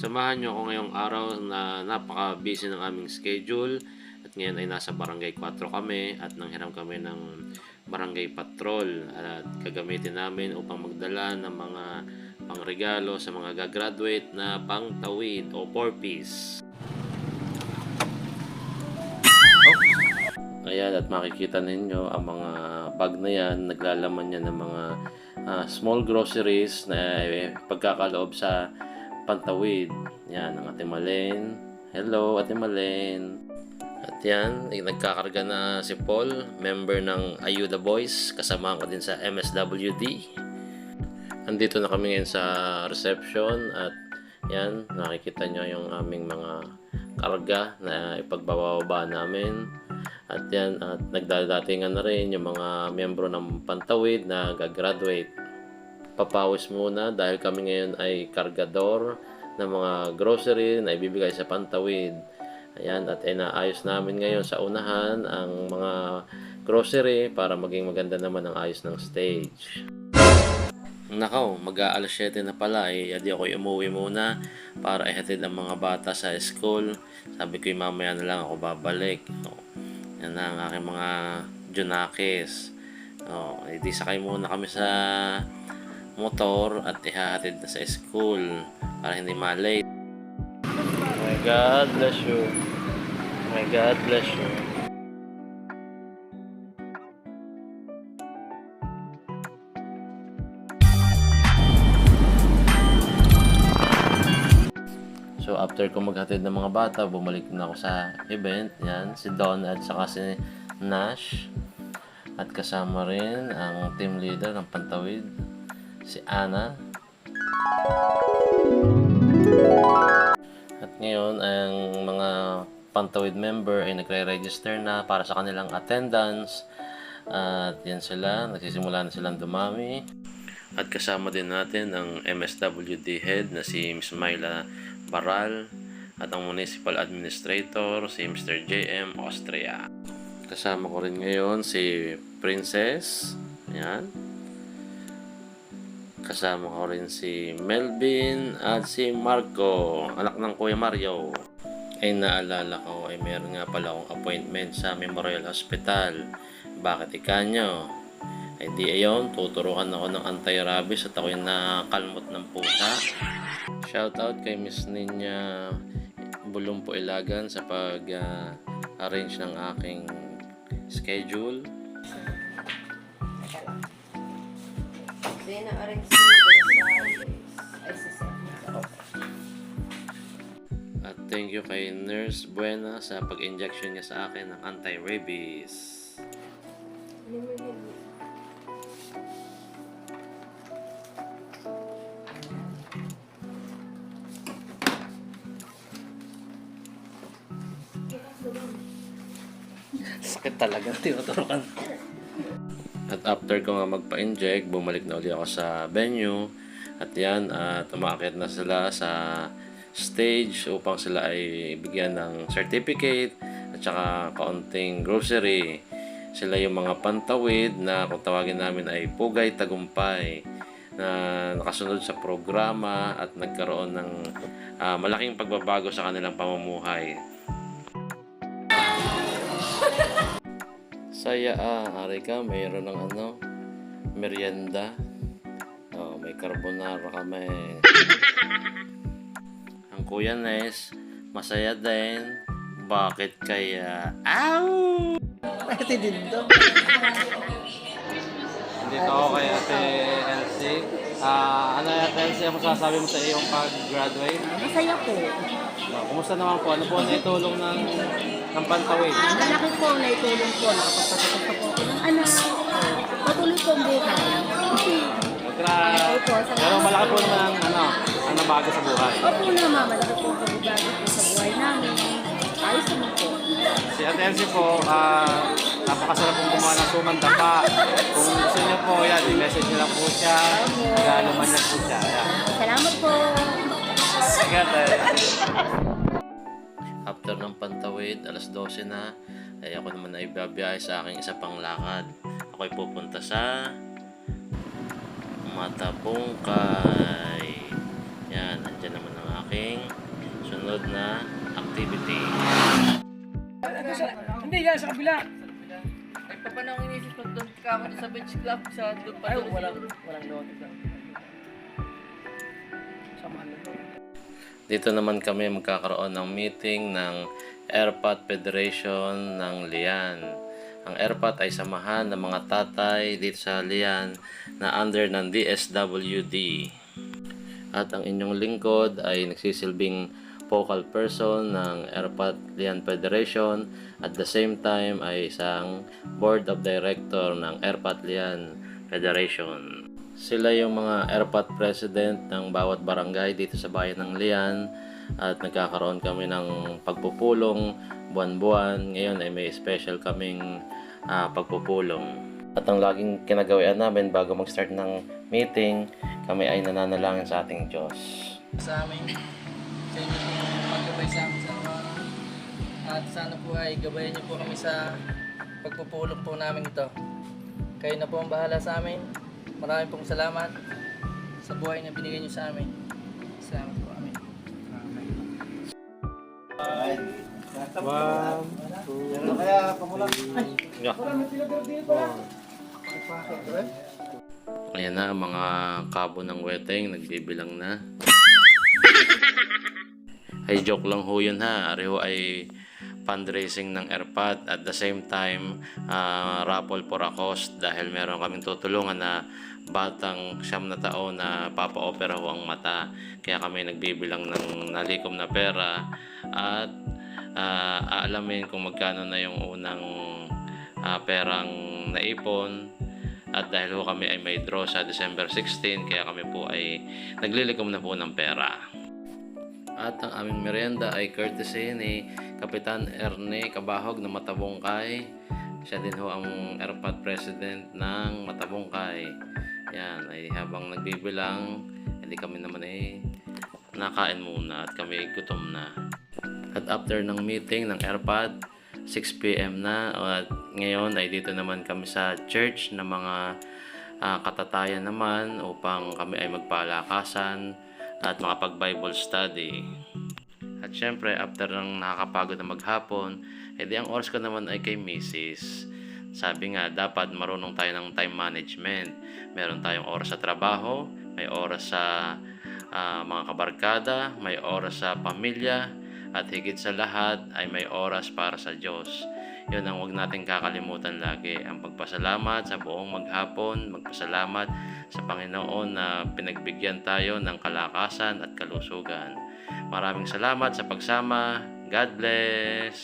Samahan nyo ako ngayong araw na napaka-busy ng aming schedule. At ngayon ay nasa Barangay 4 kami at nanghiram kami ng Barangay Patrol. At gagamitin namin upang magdala ng mga pangregalo sa mga gagraduate na pangtawid o 4-piece. Ayan at makikita ninyo ang mga bag na yan naglalaman yan ng mga ah, small groceries na eh, pagkakaloob sa pantawid. Yan, ang Ate Malen. Hello, Ate Malen. At yan, eh, nagkakarga na si Paul, member ng Ayuda Boys. Kasama ko din sa MSWD. Andito na kami ngayon sa reception at yan, nakikita nyo yung aming mga karga na ipagbababa namin. At yan, at nagdadatingan na rin yung mga miyembro ng Pantawid na gagraduate papawis muna dahil kami ngayon ay kargador ng mga grocery na ibibigay sa Pantawid. Ayan, at inaayos namin ngayon sa unahan ang mga grocery para maging maganda naman ang ayos ng stage. Nakaw, mag-aalas 7 na pala eh. Adi ako umuwi muna para ihatid ang mga bata sa school. Sabi ko mamaya na lang ako babalik. Yan na ang aking mga junakis. O, edi sakay muna kami sa motor at ihahatid na sa school para hindi malate. My God bless you. My God bless you. After ko maghatid ng mga bata, bumalik na ako sa event. Yan, si Don at saka si Nash. At kasama rin ang team leader ng Pantawid, si Ana. At ngayon, ang mga Pantawid member ay nagre-register na para sa kanilang attendance. At yan sila, nagsisimula na silang dumami. At kasama din natin ang MSWD head na si Ms. Myla Baral at ang municipal administrator si Mr. JM Austria. Kasama ko rin ngayon si Princess. Ayan. Kasama ko rin si Melvin at si Marco, anak ng Kuya Mario. Ay naalala ko ay meron nga pala akong appointment sa Memorial Hospital. Bakit ikanyo? Ay di ayon, tuturuan ako ng anti-rabies at ako'y nakalmot ng pusa. Shoutout kay Miss Ninya Bulumpo Ilagan sa pag-arrange ng aking schedule. At thank you kay Nurse Buena sa pag-injection niya sa akin ng anti-rabies. Sakit talaga, tinuturukan. At after ko nga magpa-inject, bumalik na ulit ako sa venue. At yan, at umakit na sila sa stage upang sila ay bigyan ng certificate at saka kaunting grocery. Sila yung mga pantawid na kung tawagin namin ay Pugay Tagumpay na nakasunod sa programa at nagkaroon ng ah, malaking pagbabago sa kanilang pamumuhay. Saya ah, ari ka, mayroon ng ano, merienda. Oh, may carbonara kami. Ang kuya Nes, masaya din. Bakit kaya? Ow! Bakit hindi daw? Dito ako kay Ate. Ah, ano Ate Elsie, ang masasabi mo sa iyong pag-graduate? Masaya po. Ah, kumusta naman po? Ano po ang naitulong ng, ng pantawid? Ah, malaki po ang naitulong po. Nakapagpasok po ako ng anak. Patuloy po ang buhay. Gra- Opo, salamat. Pero malaki po naman ang, ano, ang nabago sa buhay. Opo naman, malaki po ang pagbabago po sa buhay namin. Ayos naman po. Si Ate Elsie po, ah, napakasarap pong gumawa ng sumandapa. Kung gusto niyo po, yan, i-message niyo lang po siya. Galaman niya po siya. Yan. Salamat po. Sige, Ate. After ng pantawid, alas 12 na, ay ako naman ay babiyahe sa aking isa pang lakad. Ako ay pupunta sa Matapungkay. Yan, andyan naman ang aking sunod na activity. Hindi, yan sa kabila. Ay, pa pa nang inisip ko doon ka ako sa beach club sa doon pa Ay, doon walang, walang lote lang. Samahan lang. Dito naman kami magkakaroon ng meeting ng Airpat Federation ng Lian. Ang Airpat ay samahan ng mga tatay dito sa Lian na under ng DSWD. At ang inyong lingkod ay nagsisilbing focal person ng Airpat Lian Federation at the same time ay isang board of director ng Airpat Lian Federation. Sila yung mga airpat president ng bawat barangay dito sa bayan ng Lian at nagkakaroon kami ng pagpupulong buwan-buwan. Ngayon ay may special kaming ah, pagpupulong. At ang laging kinagawian namin bago mag-start ng meeting, kami ay nananalangin sa ating Diyos. Sa amin, sa po maggabay sa amin sa mga at sana po ay gabayan niyo po kami sa pagpupulong po namin ito. Kayo na po ang bahala sa amin. Maraming pong salamat sa buhay na binigay niyo sa amin. Salamat po amin. One, two, kaya pamulang? Yeah. Ayan na, ang mga kabo ng weteng, nagbibilang na. Ay joke lang ho yun ha. Areho ay fundraising ng AirPod. At the same time ah, raffle for a cause dahil meron kaming tutulungan na batang siyam na taon na papa-opera ho ang mata. Kaya kami nagbibilang ng nalikom na pera. At ah, aalamin kung magkano na yung unang ah, perang naipon. At dahil ho kami ay may draw sa December 16 kaya kami po ay naglilikom na po ng pera at ang aming merienda ay courtesy ni Kapitan Erne Kabahog ng Matabungkay. Siya din ho ang airpad president ng Matabungkay. Yan, ay habang nagbibilang, hindi kami naman ay nakain muna at kami gutom na. At after ng meeting ng airpad, 6pm na at ngayon ay dito naman kami sa church na mga ah, katatayan naman upang kami ay magpalakasan at makapag-Bible study. At syempre, after ng nakakapagod na maghapon, edi ang oras ko naman ay kay Mrs. Sabi nga, dapat marunong tayo ng time management. Meron tayong oras sa trabaho, may oras sa ah, mga kabarkada, may oras sa pamilya, at higit sa lahat ay may oras para sa Diyos. Yun ang huwag natin kakalimutan lagi. Ang pagpasalamat sa buong maghapon, magpasalamat sa Panginoon na pinagbigyan tayo ng kalakasan at kalusugan. Maraming salamat sa pagsama. God bless!